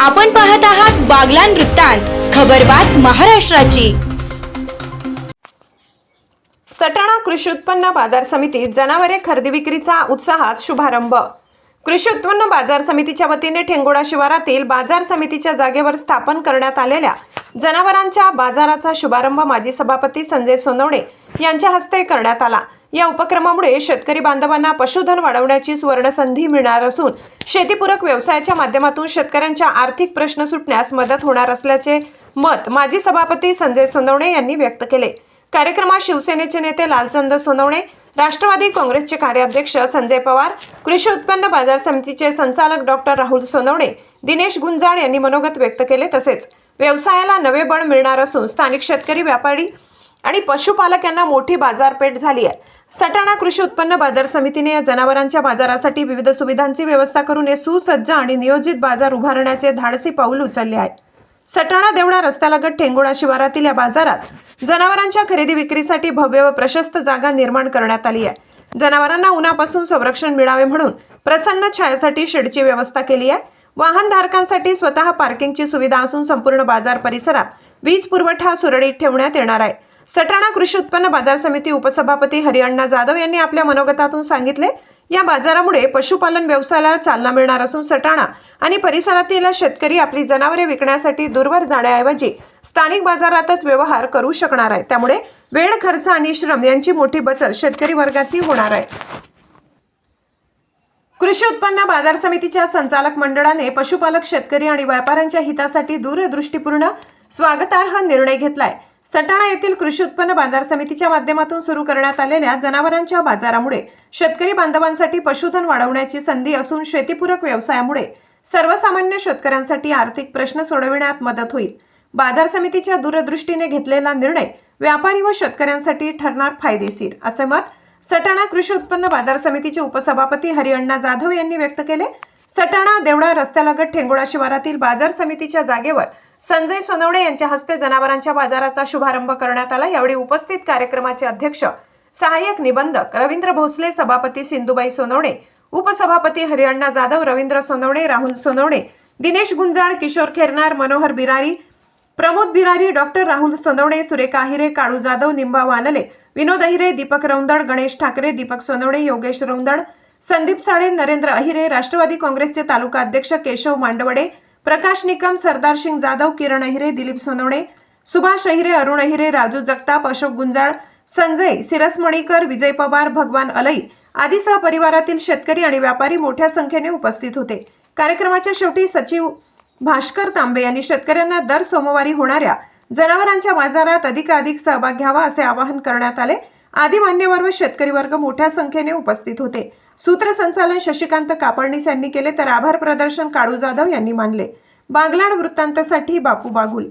आपण पाहत आहात बागलान वृत्तांत खबरबात महाराष्ट्राची. सटाणा कृषी उत्पन्न बाजार समितीत जनावरे खरेदी विक्रीचा उत्साहात शुभारंभ. कृषी उत्पन्न बाजार समितीच्या वतीने ठेंगोडा शिवारातील बाजार समितीच्या जागेवर स्थापन करण्यात आलेल्या जनावरांच्या बाजाराचा शुभारंभ माजी सभापती संजय सोनवणे यांच्या हस्ते करण्यात आला. या उपक्रमामुळे शेतकरी बांधवांना पशुधन वाढवण्याची सुवर्णसंधी मिळणार असून शेतीपूरक व्यवसायाच्या माध्यमातून शेतकऱ्यांच्या आर्थिक प्रश्न सुटण्यास मदत होणार असल्याचे मत माजी सभापती संजय सोनवणे यांनी व्यक्त केले. कार्यक्रमात शिवसेनेचे नेते लालचंद सोनवणे राष्ट्रवादी काँग्रेसचे कार्याध्यक्ष संजय पवार कृषी उत्पन्न बाजार समितीचे संचालक डॉक्टर राहुल सोनवणे दिनेश गुंजाळ यांनी मनोगत व्यक्त केले तसेच व्यवसायाला नवे बळ मिळणार असून स्थानिक शेतकरी व्यापारी आणि पशुपालक यांना मोठी बाजारपेठ झाली आहे. सटाणा कृषी उत्पन्न बाजार समितीने या जनावरांच्या बाजारासाठी विविध सुविधांची व्यवस्था करून हे सुसज्ज आणि नियोजित बाजार उभारण्याचे धाडसी पाऊल उचलले आहे. सटाणा देवडा रस्त्यालगत ठेंगोळा शिवारातील या बाजारात जनावरांच्या खरेदी विक्रीसाठी भव्य व प्रशस्त जागा निर्माण करण्यात आली आहे. जनावरांना उन्हापासून संरक्षण मिळावे म्हणून प्रसन्न छायासाठी शेडची व्यवस्था केली आहे. वाहनधारकांसाठी स्वतः पार्किंगची सुविधा असून संपूर्ण बाजार परिसरात वीज पुरवठा सुरळीत ठेवण्यात येणार आहे. सटाणा कृषी उत्पन्न बाजार समिती उपसभापती हरिअण्णा जाधव यांनी आपल्या मनोगतातून सांगितले या बाजारामुळे पशुपालन व्यवसायाला चालना मिळणार असून सटाणा आणि परिसरातील शेतकरी आपली जनावरे विकण्यासाठी दूरवर जाण्याऐवजी स्थानिक बाजारातच व्यवहार करू शकणार आहे त्यामुळे वेळ खर्च आणि श्रम यांची मोठी बचत शेतकरी वर्गाची होणार आहे. कृषी उत्पन्न बाजार समितीच्या संचालक मंडळाने पशुपालक शेतकरी आणि व्यापाऱ्यांच्या हितासाठी दूरदृष्टीपूर्ण स्वागतार्ह निर्णय घेतलाय. सटाणा येथील कृषी उत्पन्न बाजार समितीच्या माध्यमातून सुरू करण्यात आलेल्या जनावरांच्या बाजारामुळे शेतकरी बांधवांसाठी पशुधन वाढवण्याची संधी असून शेतीपूरक व्यवसायामुळे सर्वसामान्य शेतकऱ्यांसाठी आर्थिक प्रश्न सोडविण्यात मदत होईल. बाजार समितीच्या दूरदृष्टीने घेतलेला निर्णय व्यापारी व शेतकऱ्यांसाठी ठरणार फायदेशीर असे मत सटाणा कृषी उत्पन्न बाजार समितीचे उपसभापती हरिअण्णा जाधव यांनी व्यक्त केले. सटाणा देवळा रस्त्यालगत ठेंगोळा शिवारातील बाजार समितीच्या जागेवर संजय सोनवणे यांच्या हस्ते जनावरांच्या बाजाराचा शुभारंभ करण्यात आला. यावेळी उपस्थित कार्यक्रमाचे अध्यक्ष सहाय्यक निबंधक रवींद्र भोसले सभापती सिंधुबाई सोनवणे उपसभापती हरिअण्णा जाधव रवींद्र सोनवणे राहुल सोनवणे दिनेश गुंजाळ किशोर खेरनार मनोहर बिरारी प्रमोद बिरारी डॉक्टर राहुल सोनवणे सुरेखा अहिरे काळू जाधव निंबा वानले विनोद अहिरे दीपक रौंदड गणेश ठाकरे दीपक सोनवणे योगेश रौंदड संदीप साळे नरेंद्र अहिरे राष्ट्रवादी काँग्रेसचे तालुका अध्यक्ष केशव मांडवडे प्रकाश निकम सरदार सिंग जाधव किरण अहिरे दिलीप सोनवणे सुभाष अहिरे अरुण अहिरे राजू जगताप अशोक गुंजाळ संजय सिरसमणीकर विजय पवार भगवान अलई आदी सहपरिवारातील शेतकरी आणि व्यापारी मोठ्या संख्येने उपस्थित होते. कार्यक्रमाच्या शेवटी सचिव भास्कर तांबे यांनी शेतकऱ्यांना दर सोमवारी होणाऱ्या जनावरांच्या बाजारात अधिकाधिक सहभाग घ्यावा असे आवाहन करण्यात आले. आदी मान्यवर व शेतकरी वर्ग मोठ्या संख्येने उपस्थित होते. सूत्रसंचालन शशिकांत कापडणीस यांनी केले तर आभार प्रदर्शन काळू जाधव यांनी मानले. बागलाण वृत्तांतासाठी बापू बागुल.